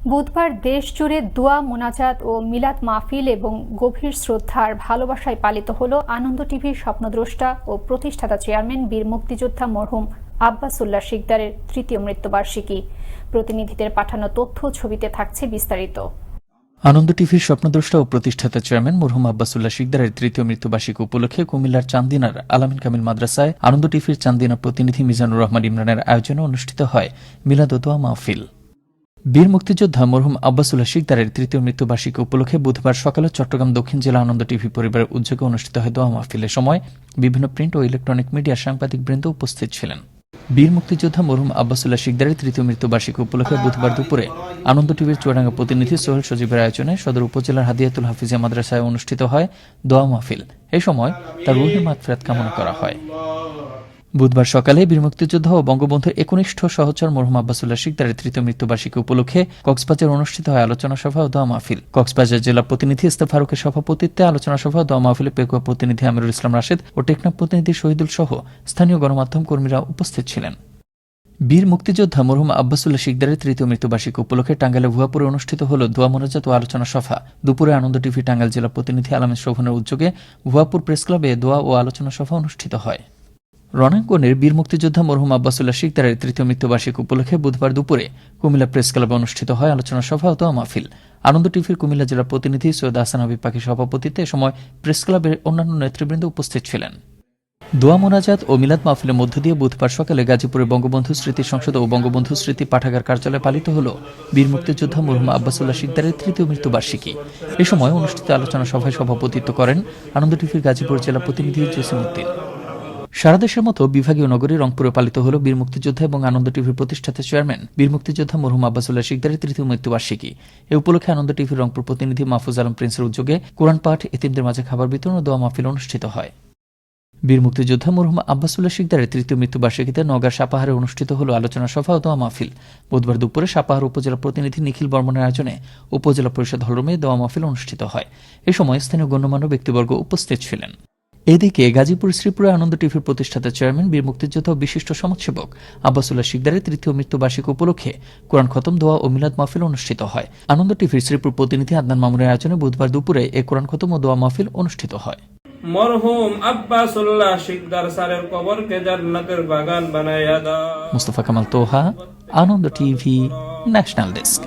বুধবার দেশ জুড়ে দোয়া, মোনাজাত ও মিলাদ মাহফিল এবং গভীর শ্রদ্ধার ভালোবাসায় পালিত হল আনন্দ টিভির স্বপ্নদ্রষ্টা ও প্রতিষ্ঠাতা চেয়ারম্যান বীর মুক্তিযোদ্ধা মরহুম আব্বাসুল্লাহ শিকদারের তৃতীয় মৃত্যুবার্ষিকী। প্রতিনিধিদের পাঠানো তথ্য ছবিতে থাকছে বিস্তারিত। আনন্দ টিভির স্বপ্নদ্রষ্টা ও প্রতিষ্ঠাতা চেয়ারম্যান মরহুম আব্বাসুল্লাহ শিকদারের তৃতীয় মৃত্যুবার্ষিকী উপলক্ষে কুমিল্লার চান্দিনার আলামিন কামিল মাদ্রাসায় আনন্দ টিভির চান্দিনা প্রতিনিধি মিজানুর রহমান ইমরানের আয়োজনে অনুষ্ঠিত হয় মিলাদ ও দোয়া মাহফিল। বীর মুক্তিযোদ্ধা মরহুম আব্বাসুল্লাহ শিকদারের তৃতীয় মৃত্যুবার্ষিকী উপলক্ষে বুধবার সকালে চট্টগ্রাম দক্ষিণ জেলা আনন্দ টিভি পরিবারের উদ্যোগে অনুষ্ঠিত হয় দোয়া মাহফিলের সময় বিভিন্ন প্রিন্ট ও ইলেকট্রনিক মিডিয়ার সাংবাদিক বৃন্দ উপস্থিত ছিলেন। বীর মুক্তিযোদ্ধা মরহুম আব্বাসুল্লাহ শিকদারের তৃতীয় মৃত্যুবার্ষিকী উপলক্ষে বুধবার দুপুরে আনন্দ টিভির চুয়াডাঙ্গা প্রতিনিধি সোহেল সজীবের আয়োজনে সদর উপজেলার হাদিয়াতুল হাফিজিয়া মাদ্রাসায় অনুষ্ঠিত হয় দোয়া মাহফিল। এ সময় তার রুহি মাগফিরাত কামনা করা হয়। বুধবার সকালে বীর মুক্তিযোদ্ধা ও বঙ্গবন্ধুর একনিষ্ঠ সহচর মরহুম আব্বাসুল্লাহ শিকদারের তৃতীয় মৃত্যুবার্ষিকী উপলক্ষে কক্সবাজার অনুষ্ঠিত হয় আলোচনা সভা ও দোয়া মাহফিল। কক্সবাজার জেলা প্রতিনিধি ইস্তা ফারুকের সভাপতিত্বে আলোচনা সভা দোয়া মাহফিলে পেকুয়া প্রতিনিধি আমিরুল ইসলাম রাশেদ ও টেকনাফ প্রতিনিধি শহীদুল সহ স্থানীয় গণমাধ্যম কর্মীরা উপস্থিত ছিলেন। বীর মুক্তিযোদ্ধা মরহুম আব্বাসুল্লাহ শিকদারের তৃতীয় মৃত্যুবার্ষিকী উপলক্ষে টাঙ্গাইলে ভুয়াপুরে অনুষ্ঠিত হল দোয়া মোনাজাত ও আলোচনা সভা। দুপুরে আনন্দ টিভি টাঙ্গাইল জেলা প্রতিনিধি আলামেদ শোভনের উদ্যোগে ভুয়াপুর প্রেস ক্লাবে দোয়া ও আলোচনা সভা অনুষ্ঠিত হয়। রণাঙ্গনের বীর মুক্তিযোদ্ধা মরহুম আব্বাসুল্লাহ শিকদারের তৃতীয় মৃত্যুবার্ষিকী উপলক্ষে বুধবার দুপুরে কুমিল্লা প্রেস ক্লাবে অনুষ্ঠিত হয় আলোচনা সভা ও মাহফিল। আনন্দ টিভির কুমিল্লা জেলা প্রতিনিধি সৈয়দ হাসান হাবিব পাখির সভাপতিত্বে সময় প্রেস ক্লাবের অন্যান্য নেতৃবৃন্দ উপস্থিত ছিলেন। দোয়া মোনাজাত ও মিলাদ মাহফিলের মধ্য দিয়ে বুধবার সকালে গাজীপুরে বঙ্গবন্ধু স্মৃতি সংসদ ও বঙ্গবন্ধু স্মৃতি পাঠাগার কার্যালয়ে পালিত হল বীর মুক্তিযোদ্ধা মরহুম আব্বাসুল্লাহ শিকদারের তৃতীয় মৃত্যুবার্ষিকী। এ সময় অনুষ্ঠিত আলোচনা সভায় সভাপতিত্ব করেন আনন্দ টিভির গাজীপুর জেলা প্রতিনিধি জসিমউদ্দিন। সারা দেশের মতো বিভাগীয় নগরী রংপুরে পালিত হল বীর মুক্তিযোদ্ধা এবং আনন্দ টিভির প্রতিষ্ঠাতা চেয়ারম্যান। বীর মুক্তিযোদ্ধা মরহুম আব্বাসুল্লাহ শিকদারের তৃতীয় মৃত্যুবার্ষিকী। এ উপলক্ষে আনন্দ টিভির রংপুর প্রতিনিধি মাহফুজ আলম প্রিন্সের উদ্যোগে কোরআন পাঠ, এতিমদের মাঝে খাবার বিতরণ ও দোয়া মাহফিল অনুষ্ঠিত হয়। বীর মুক্তিযোদ্ধা মরহুম আব্বাসুল্লাহ শিকদারের তৃতীয় মৃত্যুবার্ষিকীতে নওগাঁ সাপাহারে অনুষ্ঠিত হল আলোচনা সভা ও দোয়া মাহফিল। বুধবার দুপুরে সাপাহার উপজেলা প্রতিনিধি নিখিল বর্মনের আয়োজনে উপজেলা পরিষদ হলরুমে দোয়া মাহফিল অনুষ্ঠিত হয়। এ সময় স্থানীয় গণ্যমান্য ব্যক্তিবর্গ উপস্থিত ছিলেন। এদিকে গাজীপুর শ্রীপুরে আনন্দ টিভির প্রতিষ্ঠাতা চেয়ারম্যান বীর মুক্তিযোদ্ধা ও বিশিষ্ট সমাজসেবক আব্বাসুল্লাহ শিকদারের তৃতীয় মৃত্যুবার্ষিকী উপলক্ষে কোরআন খতম দোয়া ও মিলাদ মাহফিল অনুষ্ঠিত হয়। আনন্দ টিভির শ্রীপুর প্রতিনিধি আদনান মামুনের আয়োজনে বুধবার দুপুরে এ কোরআন খতম ও দোয়া মাহফিল অনুষ্ঠিত হয়। মরহুম আব্বাসুল্লাহ শিকদার স্যারের কবরকে জান্নাতের বাগান বানাইয়া দাও। Mustafa Kamal Toha Ananda TV national desk.